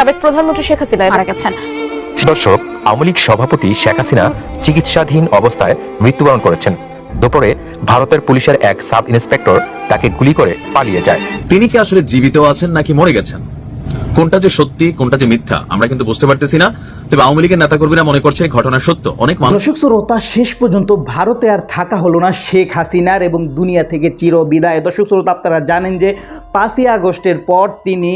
সাবেক প্রধানমন্ত্রী শেখ হাসিনা মারা গেছেন। দর্শক আওয়ামী লীগ সভাপতি শেখ হাসিনা চিকিৎসাধীন অবস্থায় মৃত্যুবরণ করেছেন। দুপুরে ভারতের পুলিশের এক সাব ইন্সপেক্টর তাকে গুলি করে পালিয়ে যায়। তিনি কি আসলে জীবিত আছেন নাকি মরে গেছেন? কোনটা যে সত্যি, কোনটা যে মিথ্যা, আমরা কিন্তু বুঝতে পারতেছি না। তবে আওয়ামী লীগের নেতাকর্মীরা মনে করছে ঘটনা সত্য। অনেক দর্শক শ্রোতা, শেষ পর্যন্ত ভারতে আর থাকা হলো না শেখ হাসিনার এবং দুনিয়া থেকে চির বিদায়। দর্শক শ্রোতা, আপনারা জানেন যে পাঁচই আগস্টের পর তিনি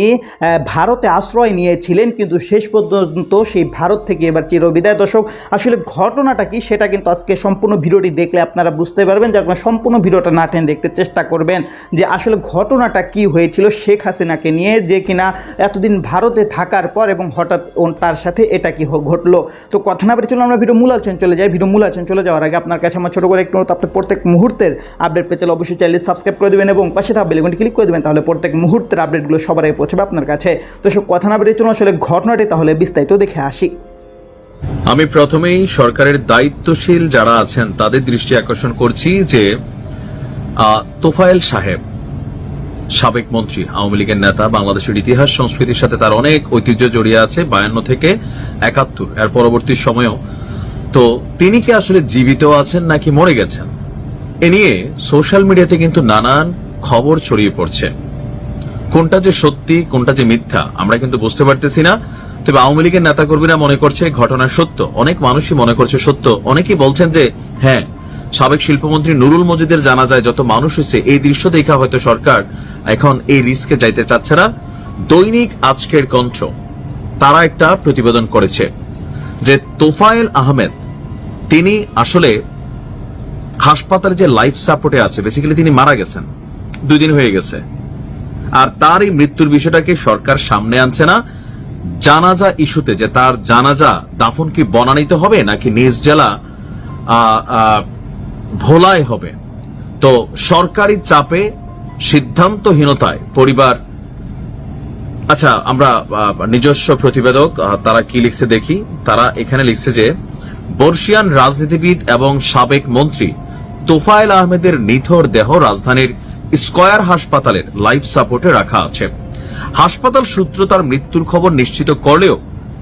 ভারতে আশ্রয় নিয়েছিলেন, কিন্তু শেষ পর্যন্ত সেই ভারত থেকে এবার চির বিদায়। দর্শক, আসলে ঘটনাটা কি সেটা কিন্তু আজকে সম্পূর্ণ ভিডিওটি দেখলে আপনারা বুঝতে পারবেন, যার কারণে সম্পূর্ণ ভিডিওটা না টেনে দেখতে চেষ্টা করবেন যে আসলে ঘটনাটা কি হয়েছিল শেখ হাসিনাকে নিয়ে, যে কিনা এতদিন ভারতে থাকার পর এবং হঠাৎ তার সাথে এটা কি ঘটলো? তো কথা না বেরিয়ে চলো আমরা ভিডিও মূল আলোচনা চলে যাই। ভিডিও মূল আলোচনা চলে যাওয়ার আগে আপনার কাছে আমার ছোটো করে একটু অনুরোধ, আপনি প্রত্যেক মুহূর্তের আপডেট পেতে অবশ্যই চাইলে সাবস্ক্রাইব করে দেবেন এবং পাশে থাকা বেলগুনটি ক্লিক করে দেবেন তাহলে প্রত্যেক মুহূর্তের আপডেটগুলো সবার আগে পৌঁছাবে আপনার কাছে। তো সব কথা না বেরিয়ে চলুন আসলে ঘটনাটি তাহলে বিস্তারিত দেখে আসি। আমি প্রথমেই সরকারের দায়িত্বশীল যারা আছেন তাদের দৃষ্টি আকর্ষণ করছি যে তোফায়েল সাহেব সাবেক মন্ত্রী, আওয়ামী লীগের নেতা, বাংলাদেশের ইতিহাস, সংস্কৃতির সাথে তার অনেক ঐতিহ্য জড়িয়ে আছে বায়ান্ন থেকে একাত্তর। এর পরবর্তী সময়েও। তো তিনি কি আসলে জীবিত আছেন নাকি মরে গেছেন? এ নিয়ে সোশ্যাল মিডিয়াতে কিন্তু নানান খবর ছড়িয়ে পড়ছে। কোনটা যে সত্যি, কোনটা যে মিথ্যা, আমরা কিন্তু বুঝতে পারতেছি না। তবে আওয়ামী লীগের নেতাকর্মীরা মনে করছে ঘটনা সত্য। অনেক মানুষই মনে করছে সত্য। অনেকেই বলছেন যে হ্যাঁ সাবেক শিল্পমন্ত্রী নুরুল মজিদের জানা যায় যত মানুষ হয়েছে, এই দৃশ্য দেখা হয়তো সরকার এখন এই রিস্কে যাইতে চাচ্ছে না। দৈনিক আজকের কণ্ঠ। তারা একটা প্রতিবেদন করেছে যে তোফায়েল আহমেদ, তিনি আসলে হাসপাতালে যে লাইফ সাপোর্টে আছে বেসিক্যালি তিনি মারা গেছেন। দুই দিন হয়ে গেছে। আর তার এই মৃত্যুর বিষয়টাকে সরকার সামনে আনছে না। জানাজা ইস্যুতে যে তার জানাজা দাফন কি বনানিতে হবে, নাকি নিজ জেলা ভোলায় হবে। তো সরকারি চাপে সিদ্ধান্তহীনতায় পরিবার আচ্ছা আমরা নিজস্ব প্রতিবেদক তারা কি লিখছে দেখি। তারা এখানে লিখছে যে, বর্ষিয়ান রাজনীতিবিদ এবং সাবেক মন্ত্রী তোফায়েল আহমেদের নিথর দেহ রাজধানীর স্কয়ার হাসপাতালের লাইফ সাপোর্টে রাখা আছে। হাসপাতাল সূত্র তার মৃত্যুর খবর নিশ্চিত করলেও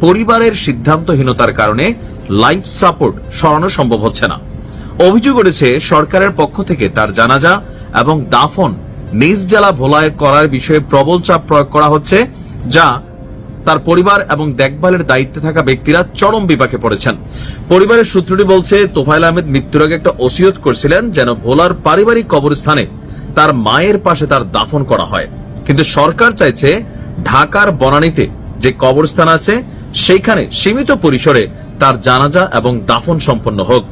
পরিবারের সিদ্ধান্তহীনতার কারণে লাইফ সাপোর্ট সরানো সম্ভব হচ্ছে না। অভিযোগ উঠেছে, সরকারের পক্ষ থেকে তার জানাজা এবং দাফন নিজ জেলা ভোলায় করার বিষয়ে প্রবল চাপ প্রয়োগ করা হচ্ছে, যা তার পরিবার এবং দেখভালের দায়িত্বে থাকা ব্যক্তিরা চরম বিপাকে পড়েছেন। পরিবারের সূত্রটি বলছে তোফাইল আহমেদ মৃত্যুর আগে একটা ওসিয়ত করছিলেন যেন ভোলার পারিবারিক কবরস্থানে তার মায়ের পাশে তার দাফন করা হয়। কিন্তু সরকার চাইছে ঢাকার বনানীতে যে কবরস্থান আছে, সেইখানে সীমিত পরিসরে তার জানাজা এবং দাফন সম্পন্ন হোক।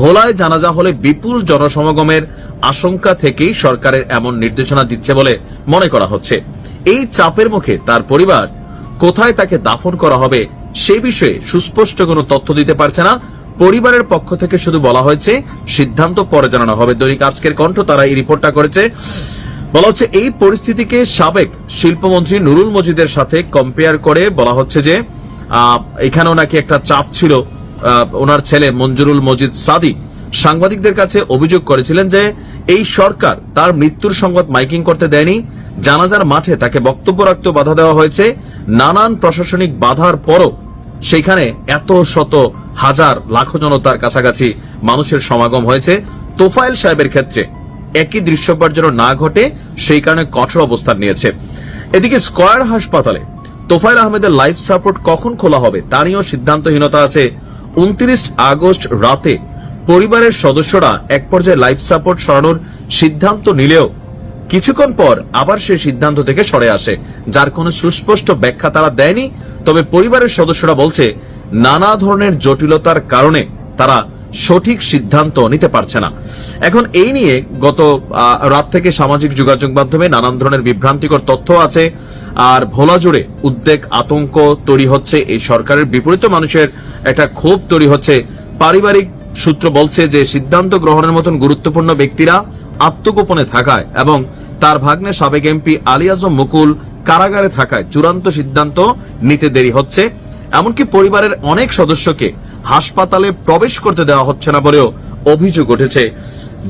ভোলায় জানাজা হলে বিপুল জনসমাগমের আশঙ্কা থেকেই সরকারের এমন নির্দেশনা দিচ্ছে বলে মনে করা হচ্ছে। এই চাপের মুখে তার পরিবার কোথায় তাকে দাফন করা হবে সে বিষয়ে সুস্পষ্ট কোনো তথ্য দিতে পারছে না। পরিবারের পক্ষ থেকে শুধু বলা হয়েছে, সিদ্ধান্ত পরে জানানো হবে। দৈনিক আজকের কণ্ঠ তারা এই রিপোর্টটা করেছে। বলা হচ্ছে, এই পরিস্থিতিকে সাবেক শিল্পমন্ত্রী নুরুল মজিদের সাথে কম্পেয়ার করে বলা হচ্ছে যে এখানেও নাকি একটা চাপ ছিল। ওনার ছেলে মঞ্জুরুল মজিদ সাদি সাংবাদিকদের কাছে অভিযোগ করেছিলেন যে এই সরকার তার মৃত্যুর সংবাদ মাইকিং করতে দেয়নি। জানাজার মাঠে তাকে বক্তব্য রাখতে বাধা দেওয়া হয়েছে। নানান প্রশাসনিক বাধার পরও সেখানে এত শত হাজার লাখো জনতার কাছাকাছি মানুষের সমাগম হয়েছে। তোফায়েল সাহেবের ক্ষেত্রে একই দৃশ্যপট যেন না ঘটে, সেই কারণে কঠোর অবস্থান নিয়েছে। এদিকে স্কয়ার হাসপাতালে তোফায়েল আহমেদের লাইফ সাপোর্ট কখন খোলা হবে তা নিয়েও সিদ্ধান্তহীনতা আছে। উনত্রিশ আগস্ট রাতে পরিবারের সদস্যরা এক পর্যায়ে লাইফ সাপোর্ট সরানোর সিদ্ধান্ত নিলেও কিছুক্ষণ পর আবার সেই সিদ্ধান্ত থেকে সরে আসে, যার কোনো সুস্পষ্ট ব্যাখ্যা তারা দেয়নি। তবে পরিবারের সদস্যরা বলছে, নানা ধরনের জটিলতার কারণে তারা সঠিক সিদ্ধান্ত নিতে পারছে না। এখন এই নিয়ে গত রাত থেকে সামাজিক যোগাযোগ মাধ্যমে নানান ধরনের বিভ্রান্তিকর তথ্য আছে। আর ভোলা জুড়ে উদ্বেগ, আতঙ্ক তৈরি হচ্ছে। এই সরকারের বিপরীত মানুষের একটা ক্ষোভ তৈরি হচ্ছে। পারিবারিক সূত্র বলছে যে সিদ্ধান্ত গ্রহণের মতন গুরুত্বপূর্ণ ব্যক্তিরা আত্মগোপনে থাকায় এবং তার ভাগ্নে সাবেক এমপি আলী আজম মুকুল কারাগারে থাকায় চূড়ান্ত সিদ্ধান্ত নিতে দেরি হচ্ছে। এমনকি পরিবারের অনেক সদস্যকে হাসপাতালে প্রবেশ করতে দেওয়া হচ্ছে না বলেও অভিযোগ উঠেছে।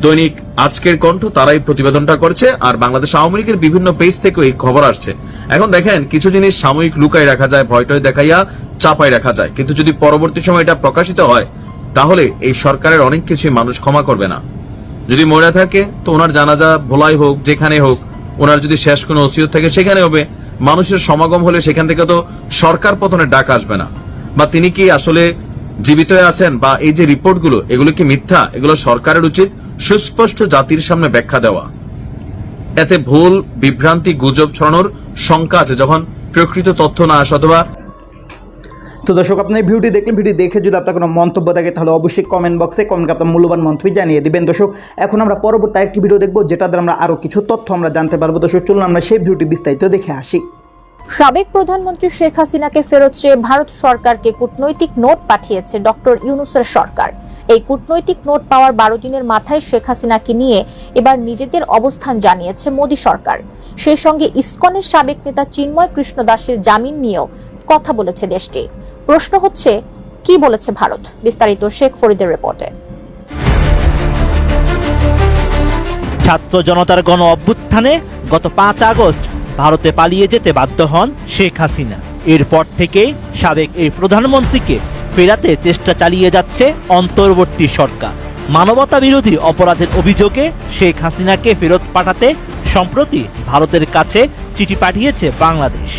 দৈনিক আজকের কণ্ঠ তারাই প্রতিবেদনটা করছে আর বাংলাদেশ আওয়ামী লীগের বিভিন্ন পেজ থেকে এই খবর আসছে। এখন দেখেন, কিছু জিনিস সাময়িক লুকাই রাখা যায়, ভয়টয় দেখাইয়া চাপাই রাখা যায়। কিন্তু যদি পরবর্তী সময় এটা প্রকাশিত হয় তাহলে এই সরকারের অনেক কিছুই মানুষ ক্ষমা করবে না। যদি মরে থাকে, তো ওনার জানাজা ভোলাই হোক, যেখানে হোক, ওনার যদি শেষ কোনো ওসিয়ত থাকে, সেখানে হবে। মানুষের সমাগম হলে সেখান থেকে তো সরকার পতনের ডাক আসবে না। বা তিনি কি আসলে জীবিত আছেন বা এই যে রিপোর্টগুলো, এগুলো কি মিথ্যা? এগুলো সরকারের উচিত সুস্পষ্ট জাতির সামনে ব্যাখ্যা দেওয়া। এতে ভুল, বিভ্রান্তি, গুজব ছড়ানোর শঙ্কা আছে। যখন প্রকৃত তথ্য না আসে অথবা তো দর্শক আপনার ভিডিওটি দেখলেন ভিডিও দেখে যদি আপনার কোনো মন্তব্য থাকে, তাহলে অবশ্যই কমেন্ট বক্সে কমেন্ট আপনার মূল্যবান মন্তব্য জানিয়ে দিবেন। দর্শক, এখন আমরা পরবর্তী আরেকটি ভিডিও দেখব যেটা দ্বারা আমরা আরও কিছু তথ্য আমরা জানতে পারব। দর্শক, চলুন আমরা সেই ভিডিওটি বিস্তারিত দেখে আসি। সাবেক প্রধানমন্ত্রী শেখ হাসিনাকে ফেরত চেয়ে ভারত সরকারকে কূটনৈতিক নোট পাঠিয়েছে ডক্টর ইউনুসের সরকার। এই কূটনৈতিক নোট পাওয়ার বারো দিনের মাথায় শেখ হাসিনাকে নিয়ে এবার নিজেদের অবস্থান জানিয়েছে মোদী সরকার। সেই সঙ্গে ইসকনের সাবেক নেতা চিন্ময় কৃষ্ণ দাসের জামিন নিয়েও কথা বলেছে দেশটি। প্রশ্ন হচ্ছে, কি বলেছে ভারত? বিস্তারিত শেখ ফরিদের রিপোর্টে ছাত্র জনতার গণ অভ্যুত্থানে গত পাঁচ আগস্ট ভারতে পালিয়ে যেতে বাধ্য হন শেখ হাসিনা। এরপর থেকেই সাবেক এই প্রধানমন্ত্রীকে ফেরাতে চেষ্টা চালিয়ে যাচ্ছে অন্তর্বর্তী সরকার। মানবতা বিরোধী অপরাধের অভিযোগে শেখ হাসিনাকে ফেরত পাঠাতে সম্প্রতি ভারতের কাছে চিঠি পাঠিয়েছে বাংলাদেশ।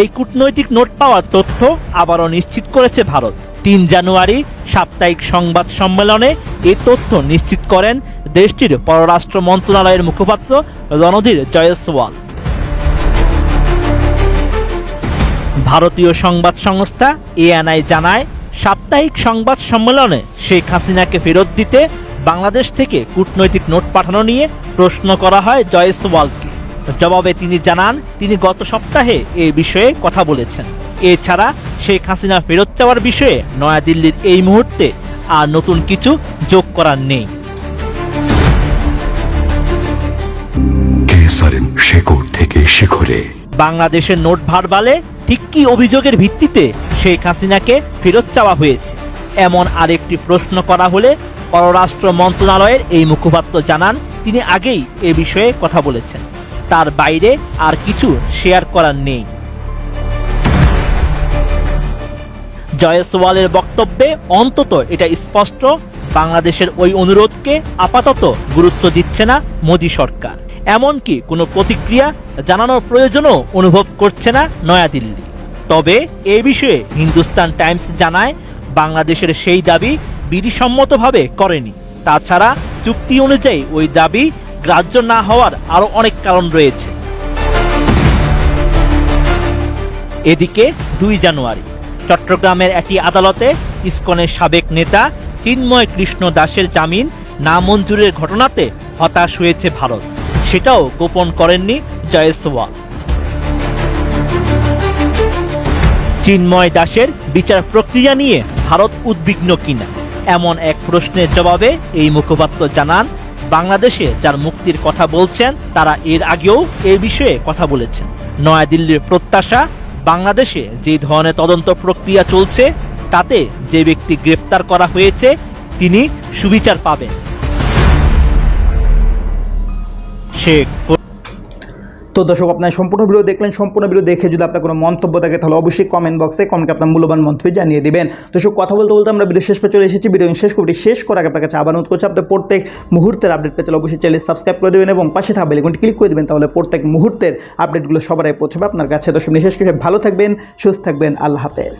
এই কূটনৈতিক নোট পাওয়ার তথ্য আবারও নিশ্চিত করেছে ভারত। তিন জানুয়ারি সাপ্তাহিক সংবাদ সম্মেলনে এই তথ্য নিশ্চিত করেন দেশটির পররাষ্ট্র মন্ত্রণালয়ের মুখপাত্র রণধীর জয়সওয়াল। ভারতীয় সংবাদ সংস্থা এএনআই জানায়, সাপ্তাহিক সংবাদ সম্মেলনে শেখ হাসিনাকে ফেরত দিতে বাংলাদেশ থেকে কূটনৈতিক নোট পাঠানো নিয়ে প্রশ্ন করা হয় জয়সওয়ালকে। জবাবে তিনি জানান তিনি গত সপ্তাহে এ বিষয়ে কথা বলেছেন। এছাড়া শেখ হাসিনা ফেরত চাওয়ার বিষয়ে নয়াদিল্লির এই মুহূর্তে আর নতুন কিছু যোগ করার নেই। শেকড় থেকে শিখরে। বাংলাদেশের নোট ভারবালে ঠিক কি অভিযোগের ভিত্তিতে শেখ হাসিনাকে ফেরত চাওয়া হয়েছে? এমন আরেকটি প্রশ্ন করা হলে পররাষ্ট্র মন্ত্রণালয়ের এই মুখপাত্র জানান তিনি আগেই এ বিষয়ে কথা বলেছেন। তার বাইরে আর কিছু শেয়ার করার নেই। জয়সওয়ালের বক্তব্যে অন্তত এটা স্পষ্ট, বাংলাদেশের ওই অনুরোধকে আপাতত গুরুত্ব দিচ্ছে না মোদী সরকার। এমনকি কোনো প্রতিক্রিয়া জানানোর প্রয়োজনও অনুভব করছে না নয়াদিল্লি। তবে এ বিষয়ে হিন্দুস্তান টাইমস জানায়, বাংলাদেশের সেই দাবি বিধিসম্মতভাবে করেনি। তাছাড়া চুক্তি অনুযায়ী ওই দাবি গ্রাহ্য না হওয়ার আরও অনেক কারণ রয়েছে। এদিকে দুই জানুয়ারি, চট্টগ্রামের একটি আদালতে ইসকনের সাবেক নেতা চিন্ময় কৃষ্ণ দাসের জামিন নামঞ্জুরের ঘটনাতে হতাশ হয়েছে ভারত। সেটাও গোপন করেননি জয়সওয়াল চিন্ময় দাসের বিচার প্রক্রিয়া নিয়ে ভারত উদ্বিগ্ন কিনা, এমন এক প্রশ্নের জবাবে এই মুখপাত্র জানান বাংলাদেশে যার মুক্তির কথা বলছেন, তারা এর আগেও এ বিষয়ে কথা বলেছেন। নয়াদিল্লির প্রত্যাশা, বাংলাদেশে যে ধরনের তদন্ত প্রক্রিয়া চলছে, তাতে যে ব্যক্তি গ্রেপ্তার করা হয়েছে, তিনি সুবিচার পাবেন। শেখ তো দর্শক, আপনার সম্পূর্ণ ভিডিও দেখলেন, সম্পূর্ণ ভিডিও দেখে যদি আপনার কোনো মন্তব্য থাকে, তাহলে অবশ্যই কমেন্ট বক্সে কমেন্টে আপনার মূল্যবান মন্তব্য জানিয়ে দেবেন। দর্শক, কথা বলতে বলতে আমরা ভিডিও শেষ পে চলে এসেছি ভিডিও শেষ করতে শেষ করার আগে আপনার কাছে আবার অনুরোধ করছি, আপনার প্রত্যেক মুহূর্তের আপডেট পেতে অবশ্যই চ্যানেল সাবস্ক্রাইব করে দেবেন এবং পাশে থাকবে লিখুন ক্লিক করে দেবেন, তাহলে প্রত্যেক মুহূর্তের আপডেটগুলো সবারই পৌঁছবে আপনার কাছে। দর্শক শেষ করে ভালো থাকবেন, সুস্থ থাকবেন, আল্লাহ হাফেজ।